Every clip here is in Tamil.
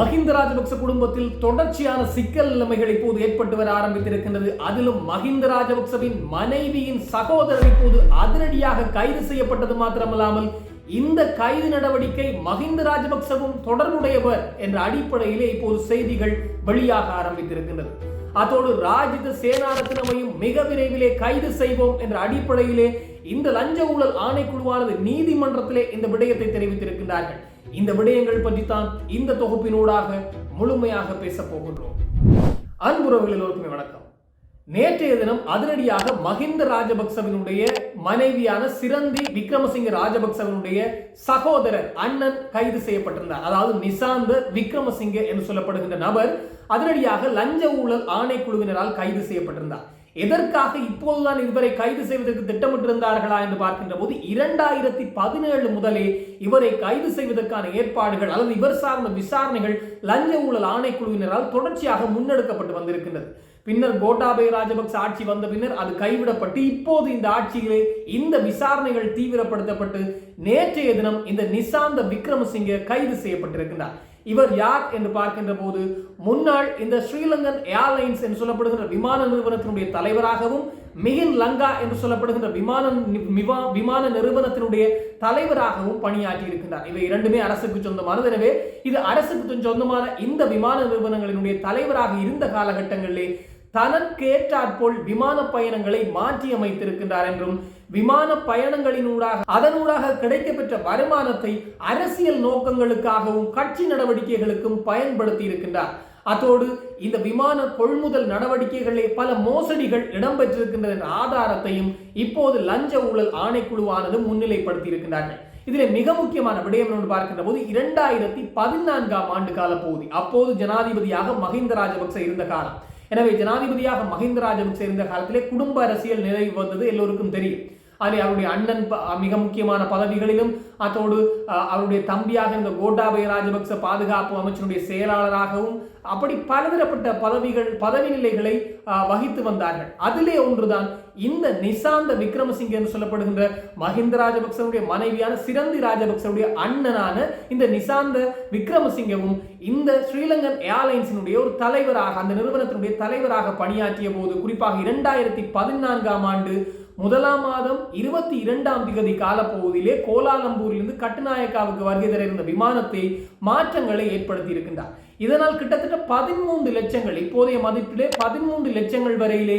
மஹிந்த ராஜபக்ச குடும்பத்தில் தொடர்ச்சியான சிக்கல் நிலைமைகள் இப்போது ஏற்பட்டு வர ஆரம்பித்திருக்கின்றது. அதிலும் மஹிந்த ராஜபக்சவின் மனைவியின் சகோதரர் இப்போது அதிரடியாக கைது செய்யப்பட்டது மாத்திரமல்லாமல் இந்த கைது நடவடிக்கை மஹிந்த ராஜபக்சவும் தொடர்புடையவர் என்ற அடிப்படையிலே இப்போது செய்திகள் வெளியாக ஆரம்பித்திருக்கின்றது. அதோடு ராஜித சேனாரத்தினமையும் மிக விரைவிலே கைது செய்வோம் என்ற அடிப்படையிலே இந்த லஞ்ச ஊழல் ஆணைக்குழுவானது நீதிமன்றத்திலே இந்த விடயத்தை தெரிவித்திருக்கின்றார்கள். இந்த விடயங்கள் பற்றி தான் இந்த தொகுப்பினூடாக முழுமையாக பேசப் போகின்றோம். அன்புறவர்கள் எல்லோருக்குமே வணக்கம். நேற்றைய தினம் அதிரடியாக மஹிந்த ராஜபக்சவினுடைய மனைவியான சிரந்தி விக்ரமசிங்க ராஜபக்சவினுடைய சகோதரர் அண்ணன் கைது செய்யப்பட்டிருந்தார். அதாவது நிசாந்த விக்ரமசிங்க என்று சொல்லப்படுகின்ற நபர் அதிரடியாக லஞ்ச ஊழல் ஆணைக்குழுவினரால் கைது செய்யப்பட்டிருந்தார். எதற்காக இப்போதுதான் இதுவரை கைது செய்வதற்கு திட்டமிட்டிருந்தார்களா என்று பார்க்கின்ற போது இரண்டாயிரத்தி பதினேழு முதலே இவரை கைது செய்வதற்கான ஏற்பாடுகள் அல்லது இவர் சார்ந்த விசாரணைகள் லஞ்ச ஊழல் ஆணைக்குழுவினரால் தொடர்ச்சியாக முன்னெடுக்கப்பட்டு வந்திருக்கின்றது. பின்னர் கோட்டாபய ராஜபக்ச ஆட்சி வந்த பின்னர் அது கைவிடப்பட்டு இப்போது இந்த ஆட்சியிலே இந்த விசாரணைகள் தீவிரப்படுத்தப்பட்டு நேற்றைய தினம் இந்த நிசாந்த விக்ரமசிங்க கைது செய்யப்பட்டிருக்கிறார் இவர் யார் என்று பார்க்கின்ற போது முன்னாள் இந்த ஸ்ரீலங்கன் ஏர்லைன்ஸ் என்று சொல்லப்படுகின்ற விமான நிறுவனத்தினுடைய தலைவராகவும் மிகின் லங்கா என்று சொல்லப்படுகின்ற விமான விமான நிறுவனத்தினுடைய தலைவராகவும் பணியாற்றி இருக்கின்றார் இவை இரண்டுமே அரசுக்கு சொந்தமானது. எனவே இது அரசுக்கு சொந்தமான இந்த விமான நிறுவனங்களினுடைய தலைவராக இருந்த காலகட்டங்களிலே தனக்கேற்றாற்போல் விமான பயணங்களை மாற்றி அமைத்திருக்கின்றார் என்றும் விமான பயணங்களினூடாக அதனூடாக கிடைக்கப்பெற்ற வருமானத்தை அரசியல் நோக்கங்களுக்காகவும் கட்சி நடவடிக்கைகளுக்கும் பயன்படுத்தி இருக்கின்றார் அதோடு இந்த விமான கொள்முதல் நடவடிக்கைகளில் பல மோசடிகள் இடம்பெற்றிருக்கின்ற ஆதாரத்தையும் இப்போது லஞ்ச ஊழல் ஆணைக்குழுவானது முன்னிலைப்படுத்தி இருக்கின்றார்கள் இதில் மிக முக்கியமான விடயம் என்று பார்க்கின்ற போது இரண்டாயிரத்தி பதினான்காம் ஆண்டு கால பகுதி அப்போது ஜனாதிபதியாக மஹிந்த ராஜபக்ச இருந்த காலம். எனவே ஜனாதிபதியாக மஹிந்த ராஜபக்சே இருந்த காலத்திலே குடும்ப அரசியல் நிலை வந்தது எல்லோருக்கும் தெரியும். அதில் அவருடைய அண்ணன் மிக முக்கியமான பதவிகளிலும் அதோடு அவருடைய தம்பியாக இந்த கோட்டாபய ராஜபக்ச பாதுகாப்பு அமைச்சருடைய செயலாளராகவும் அப்படி பலதரப்பட்ட பதவிகள் பதவி நிலைகளை வகித்து வந்தார்கள். அதிலே ஒன்றுதான் இந்த நிசாந்த விக்ரமசிங்க என்று சொல்லப்படுகின்ற மஹிந்த ராஜபக்சனுடைய மனைவியான சிரந்தி ராஜபக்சனுடைய அண்ணனான இந்த நிசாந்த விக்ரமசிங்கவும் இந்த ஸ்ரீலங்கன் ஏர்லைன்ஸினுடைய ஒரு தலைவராக அந்த நிறுவனத்தினுடைய தலைவராக பணியாற்றிய போது குறிப்பாக இரண்டாயிரத்தி பதினான்காம் ஆண்டு முதலாம் மாதம் இருபத்தி இரண்டாம் திகதி காலப்பகுதியிலே கோலாலம்பூரிலிருந்து கட்டுநாயக்காவுக்கு வருகை தர இருந்த விமானத்தை மாற்றங்களை ஏற்படுத்தி இருக்கின்றார் இதனால் கிட்டத்தட்ட பதிமூன்று லட்சங்கள் இப்போதைய மதிப்பிலே பதிமூன்று லட்சங்கள் வரையிலே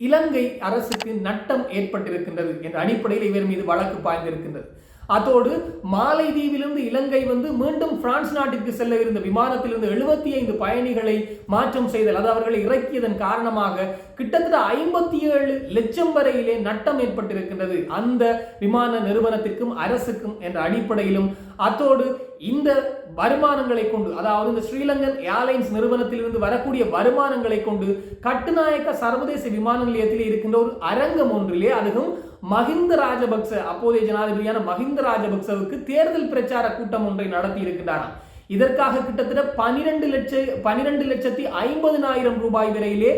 இலங்கை அரசுக்கு நட்டம் ஏற்பட்டிருக்கின்றது என்ற அடிப்படையில் இவர் மீது வழக்கு பாய்ந்திருக்கின்றது. அதோடு மாலைதீவிலிருந்து இலங்கை வந்து மீண்டும் பிரான்ஸ் நாட்டிற்கு செல்ல இருந்த விமானத்திலிருந்து எழுபத்தி ஐந்து பயணிகளை மாற்றம் செய்தல் அது அவர்களை இறக்கியதன் காரணமாக கிட்டத்தட்ட ஐம்பத்தி ஏழு லட்சம் வரையிலே நட்டம் ஏற்பட்டிருக்கின்றது அந்த விமான நிறுவனத்திற்கும் அரசுக்கும் என்ற அடிப்படையிலும். அத்தோடு இந்த வருமானங்களை கொண்டு அதாவது இந்த ஸ்ரீலங்கன் ஏர்லைன்ஸ் நிறுவனத்திலிருந்து வரக்கூடிய வருமானங்களை கொண்டு கட்டுநாயக்க சர்வதேச விமான நிலையத்தில் இருக்கின்ற ஒரு அரங்கம் ஒன்றிலே அதுவும் மஹிந்த ராஜபக்ச அப்போதைய ஜனாதிபதியான மஹிந்த ராஜபக்சவுக்கு தேர்தல் பிரச்சார கூட்டம் ஒன்றை நடத்தி இருக்கின்றாராம் இதற்காக கிட்டத்தட்ட பனிரெண்டு லட்ச பனிரெண்டு லட்சத்தி ஐம்பதினாயிரம் ரூபாய் வரையிலே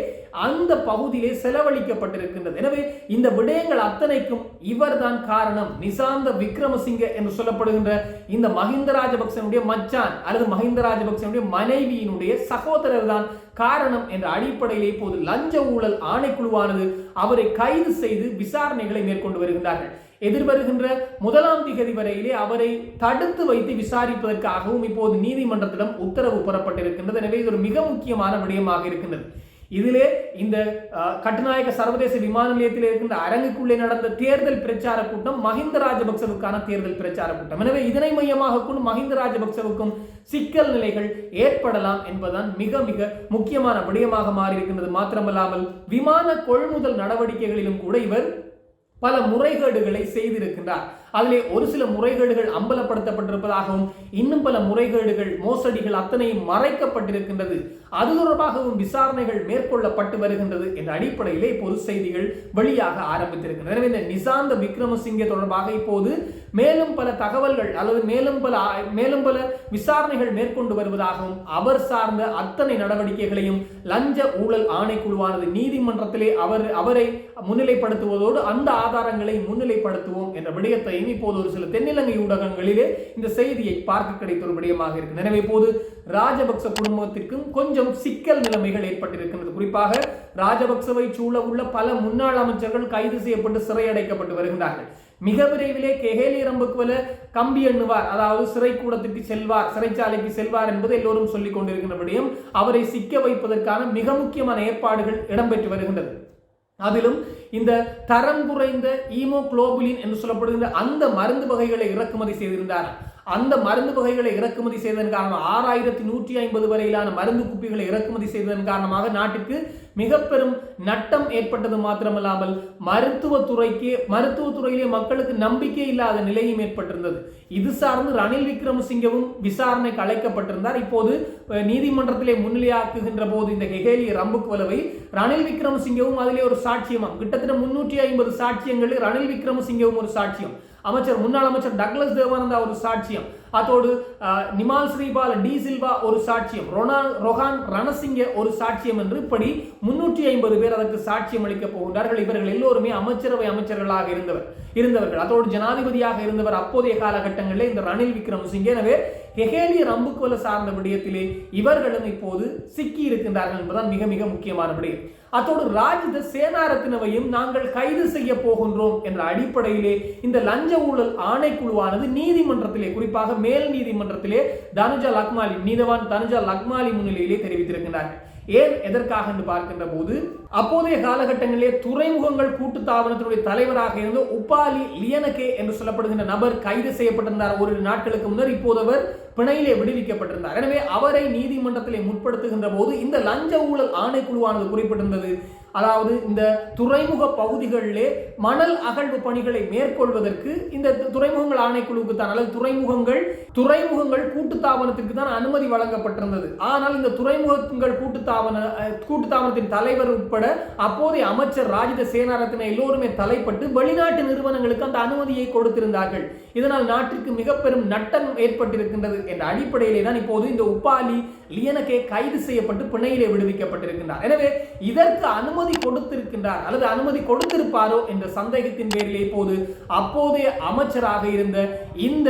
அந்த பகுதியிலே செலவழிக்கப்பட்டிருக்கின்றது. எனவே இந்த விடயங்கள் அத்தனைக்கும் இவர்தான் காரணம். நிசாந்த விக்ரமசிங்க என்று சொல்லப்படுகின்ற இந்த மஹிந்த ராஜபக்சனுடைய மச்சான் அல்லது மஹிந்த ராஜபக்சனுடைய மனைவியினுடைய சகோதரர் தான் காரணம் என்ற அடிப்படையிலே இப்போது லஞ்ச ஊழல் ஆணைக்குழுவானது அவரை கைது செய்து விசாரணைகளை மேற்கொண்டு வருகின்றார்கள். எதிர்வருகின்ற முதலாம் திகதி வரையிலே அவரை தடுத்து வைத்து விசாரிப்பதற்காகவும் இப்போது நீதிமன்றத்திடம் உத்தரவு பெறப்பட்டிருக்கின்றது. எனவே இது ஒரு மிக முக்கியமான விடயமாக இருக்கின்றது. இதிலே இந்த கட்டுநாயக சர்வதேச விமான நிலையத்தில் இருக்கின்ற அரங்குக்குள்ளே நடந்த தேர்தல் பிரச்சார கூட்டம் மஹிந்த ராஜபக்சவுக்கான தேர்தல் பிரச்சார கூட்டம். எனவே இதனை மையமாக கொண்டு மஹிந்த ராஜபக்சவுக்கும் சிக்கல் நிலைகள் ஏற்படலாம் என்பதுதான் மிக மிக முக்கியமான விடயமாக மாறியிருக்கின்றது. மாத்திரமல்லாமல் விமான கொள்முதல் நடவடிக்கைகளிலும் கூட இவர் பல முறைகேடுகளை செய்திருக்கின்றார். அதிலே ஒரு சில முறைகேடுகள் அம்பலப்படுத்தப்பட்டிருப்பதாகவும் இன்னும் பல முறைகேடுகள் மோசடிகள் அத்தனையும் மறைக்கப்பட்டிருக்கின்றது. அது தொடர்பாகவும் விசாரணைகள் மேற்கொள்ளப்பட்டு வருகின்றது என்ற அடிப்படையிலே பொது செய்திகள் வெளியாக ஆரம்பித்திருக்கின்றன. எனவே இந்த நிசாந்த விக்ரமசிங்கே தொடர்பாக இப்போது மேலும் பல தகவல்கள் அல்லது மேலும் பல மேலும் பல விசாரணைகள் மேற்கொண்டு வருவதாகவும் அவர் சார்ந்த அத்தனை நடவடிக்கைகளையும் லஞ்ச ஊழல் ஆணைக்குழுவானது நீதிமன்றத்திலே அவர் அவரை முன்னிலைப்படுத்துவதோடு அந்த ஆதாரங்களை முன்னிலைப்படுத்துவோம் என்ற விடயத்தை ஊடகங்களிலும் இப்போது ஒரு சில தென்னிலங்கை ஊடகங்களிலே இந்த செய்தியை பார்க்க கிடைத்த விடயமாக இருக்கு. எனவே இப்போது ராஜபக்ச குடும்பத்திற்கும் கொஞ்சம் சிக்கல் நிலைமைகள் ஏற்பட்டிருக்கின்றது. குறிப்பாக ராஜபக்சவை சூழ உள்ள பல முன்னாள் அமைச்சர்கள் கைது செய்யப்பட்டு சிறையடைக்கப்பட்டு வருகின்றார்கள். மிக விரைவிலே கெஹேலி ரம்புக்குவல கம்பி எண்ணுவார். அதாவது சிறை கூடத்திற்கு செல்வார் சிறைச்சாலைக்கு செல்வார் என்பது எல்லோரும் சொல்லிக் கொண்டிருக்கின்றபடியும் அவரை சிக்க வைப்பதற்கான மிக முக்கியமான ஏற்பாடுகள் இடம்பெற்று வருகின்றது. அதிலும் இந்த தரம் குறைந்த ஈமோக்ளோபுலின் என்று சொல்லப்படுகின்ற அந்த மருந்து வகைகளை இறக்குமதி செய்திருந்தார். அந்த மருந்து வகைகளை இறக்குமதி செய்ததன் காரணமாக ஆறாயிரத்தி நூற்றி ஐம்பது வரையிலான மருந்து குப்பிகளை இறக்குமதி செய்ததன் காரணமாக நாட்டிற்கு மிக பெரும் நட்டம் ஏற்பட்டது மாத்திரமல்லாமல் மருத்துவத்துறைக்கு மருத்துவத்துறையிலே மக்களுக்கு நம்பிக்கை இல்லாத நிலையும் ஏற்பட்டிருந்தது. இது சார்ந்து ரணில் விக்ரமசிங்கவும் விசாரணைக்கு அழைக்கப்பட்டிருந்தார். இப்போது நீதிமன்றத்திலே முன்னிலையாக்குகின்ற போது இந்த ஹெகேலி ரம்புக்வலவை ரணில் விக்ரமசிங்கவும் அதிலே ஒரு சாட்சியமாம் கிட்டத்தட்ட முன்னூற்றி ஐம்பது சாட்சியங்களில் ரணில் விக்ரமசிங்கவும் ஒரு சாட்சியம் அமைச்சர் முன்னாள் அமைச்சர் டக்ளஸ் தேவானந்தா ஒரு சாட்சியம் அதோடு நிமால் ஸ்ரீபால டி சில்வா ஒரு சாட்சியம் ரொனால் ரொஹான் ரணசிங்க ஒரு சாட்சியம் என்று இப்படி முன்னூற்றி ஐம்பது பேர் அதற்கு சாட்சியம் அளிக்கப் போகின்றார்கள். இவர்கள் எல்லோருமே அமைச்சரவை அமைச்சர்களாக இருந்தவர் இருந்தவர்கள். அதோடு ஜனாதிபதியாக இருந்தவர் அப்போதைய காலகட்டங்களில் இந்த ரணில் விக்ரமசிங்கே. எனவே ஹெகேலி ரம்புக்கோல சார்ந்த விடயத்திலே இவர்களும் இப்போது சிக்கி இருக்கின்றார்கள் என்பதுதான் மிக மிக முக்கியமான விடயம். அத்தோடு ராஜித சேனாரத்தினவையும் நாங்கள் கைது செய்ய போகின்றோம் என்ற அடிப்படையிலே இந்த லஞ்ச ஊழல் ஆணைக்குழுவானது நீதிமன்றத்திலே குறிப்பாக மேல் நீதிமன்றத்திலே தனுஜா லக்மாலி நீதவான் தனுஜா லக்மாலி முன்னிலையிலே தெரிவித்திருக்கிறார்கள் ஏன் எதற்காக என்று பார்க்கின்ற போது அப்போதைய காலகட்டங்களிலே துறைமுகங்கள் கூட்டு தாபனத்தினுடைய தலைவராக இருந்த உப்பாலி லியனகே என்று சொல்லப்படுகின்ற நபர் கைது செய்யப்பட்டிருந்தார். ஒரு நாட்களுக்கு முன்னர் இப்போது அவர் பிணையிலே விடுவிக்கப்பட்டிருந்தார். எனவே அவரை நீதிமன்றத்திலே முற்படுத்துகின்ற போது இந்த லஞ்ச ஊழல் ஆணைக்குழுவானது குறிப்பிட்டிருந்தது. அதாவது இந்த துறைமுக பகுதிகளிலே மணல் அகழ்வு பணிகளை மேற்கொள்வதற்கு இந்த துறைமுகங்கள் ஆணைக்குழுவுக்கு தான் அல்லது துறைமுகங்கள் துறைமுகங்கள் கூட்டுத்தாபனத்திற்கு தான் அனுமதி வழங்கப்பட்டிருந்தது. ஆனால் இந்த துறைமுகங்கள் கூட்டுத்தாபன கூட்டுத்தாபனத்தின் தலைவர் உட்பட அப்போதைய அமைச்சர் ராஜித சேனாரத்தின எல்லோருமே தலைப்பட்டு வெளிநாட்டு நிறுவனங்களுக்கு அந்த அனுமதியை கொடுத்திருந்தார்கள். இதனால் நாட்டிற்கு மிக பெரும் நட்டம் ஏற்பட்டிருக்கின்றது. என்ற அடிப்படையிலே தான் இப்போது இந்த உப்பாலி லியனகே கைது செய்யப்பட்டு பிணையிலே விடுவிக்கப்பட்டிருக்கின்றார். எனவே இதற்கு அனுமதி கொடுத்திருக்கின்றார் அல்லது அனுமதி கொடுத்திருப்பாரோ என்ற சந்தேகத்தின் பேரிலே இப்போது அப்போதைய அமைச்சராக இருந்த இந்த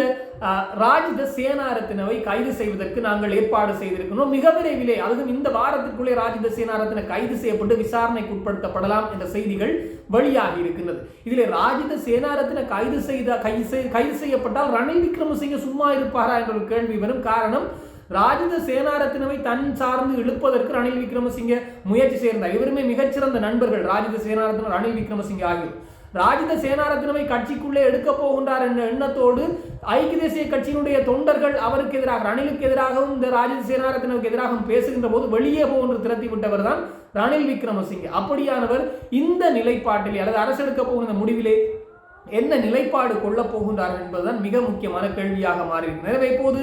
ராஜித சேனாரத்தினவை கைது செய்வதற்கு நாங்கள் ஏற்பாடு செய்திருக்கிறோம். மிக விரைவிலே அதுவும் இந்த வாரத்திற்குள்ளே ராஜித சேனாரத்தின கைது செய்யப்பட்டு விசாரணைக்கு உட்படுத்தப்படலாம் என்ற செய்திகள் வெளியாகி இருக்கின்றது. இதில் ராஜித சேனாரத்தின கைது செய்த கைது கைது செய்யப்பட்டால் ரணில் விக்ரமசிங்க சும்மா இருப்பாரா என்ற ஒரு கேள்வி வரும். காரணம் ராஜித சேனாரத்தினவை தன் சார்ந்து இழுப்பதற்கு ரணில் விக்ரமசிங்க முயற்சி செய்தார் இவருமே மிகச்சிறந்த நண்பர்கள் ராஜித சேனாரத்தினர் ரணில் விக்ரமசிங்க ஆகியோர். ராஜித சேனாரத்தினவை கட்சிக்குள்ளே எடுக்க போகின்றார் என்ற எண்ணத்தோடு ஐக்கிய தேசிய கட்சியினுடைய தொண்டர்கள் அவருக்கு எதிராக ரணிலுக்கு எதிராகவும் இந்த ராஜித சேனாரத்தினவுக்கு எதிராகவும் பேசுகின்ற போது வெளியே போன்று திரட்டி விட்டவர் தான் ரணில் விக்ரமசிங்கே. அப்படியானவர் இந்த நிலைப்பாட்டிலே அல்லது அரசு எடுக்க போகின்ற முடிவிலே என்ன நிலைப்பாடு கொள்ளப் போகின்றார்கள் என்பதுதான் மிக முக்கியமான கேள்வியாக மாறியிருக்கு. எனவே இப்போது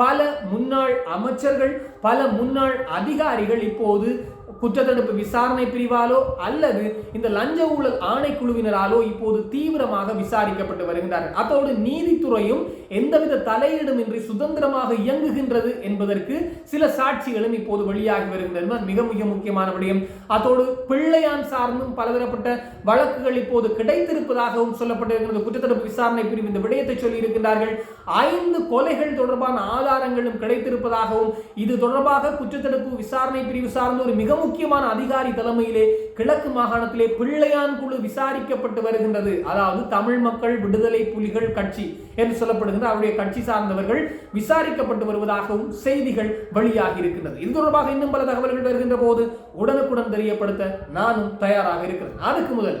பல முன்னாள் அமைச்சர்கள் பல முன்னாள் அதிகாரிகள் இப்போது குற்றத்தடுப்பு விசாரணை பிரிவாலோ அல்லது இந்த லஞ்ச ஊழல் ஆணைக்குழுவினராலோ இப்போது தீவிரமாக விசாரிக்கப்பட்டு வருகின்றார்கள். அதோடு நீதித்துறையும் எந்தவித தலையீடுமின்றி சுதந்திரமாக இயங்குகின்றது என்பதற்கு சில சாட்சிகளும் இப்போது வெளியாகி வருகின்றன. மிக மிக முக்கியமான விடயம். அதோடு பிள்ளையான் சார்ந்தும் பலதரப்பட்ட வழக்குகள் இப்போது கிடைத்திருப்பதாகவும் சொல்லப்பட்டிருக்கிறது. குற்றத்தடுப்பு விசாரணை பிரிவு இந்த விடயத்தை சொல்லி இருக்கின்றார்கள் ஐந்து கொலைகள் தொடர்பான ஆதாரங்களும் கிடைத்திருப்பதாகவும் இது தொடர்பாக குற்றத்தடுப்பு விசாரணை பிரிவு சார்ந்த ஒரு மிக முக்கியமான அதிகாரி தலைமையிலே கிழக்கு மாகாணத்திலே பிள்ளையான் குழு விசாரிக்கப்பட்டு வருகின்றது. அதாவது தமிழ் மக்கள் விடுதலை புலிகள் கட்சி என்று சொல்லப்படுகின்ற அவருடைய கட்சி சார்ந்தவர்கள் விசாரிக்கப்பட்டு வருவதாகவும் செய்திகள் வெளியாகி இருக்கின்றது. இது தொடர்பாக இன்னும் பல தகவல்கள் வருகின்ற போது உடனுக்குடன் தெரியப்படுத்த நானும் தயாராக இருக்கிறேன். அதுக்கு முதல்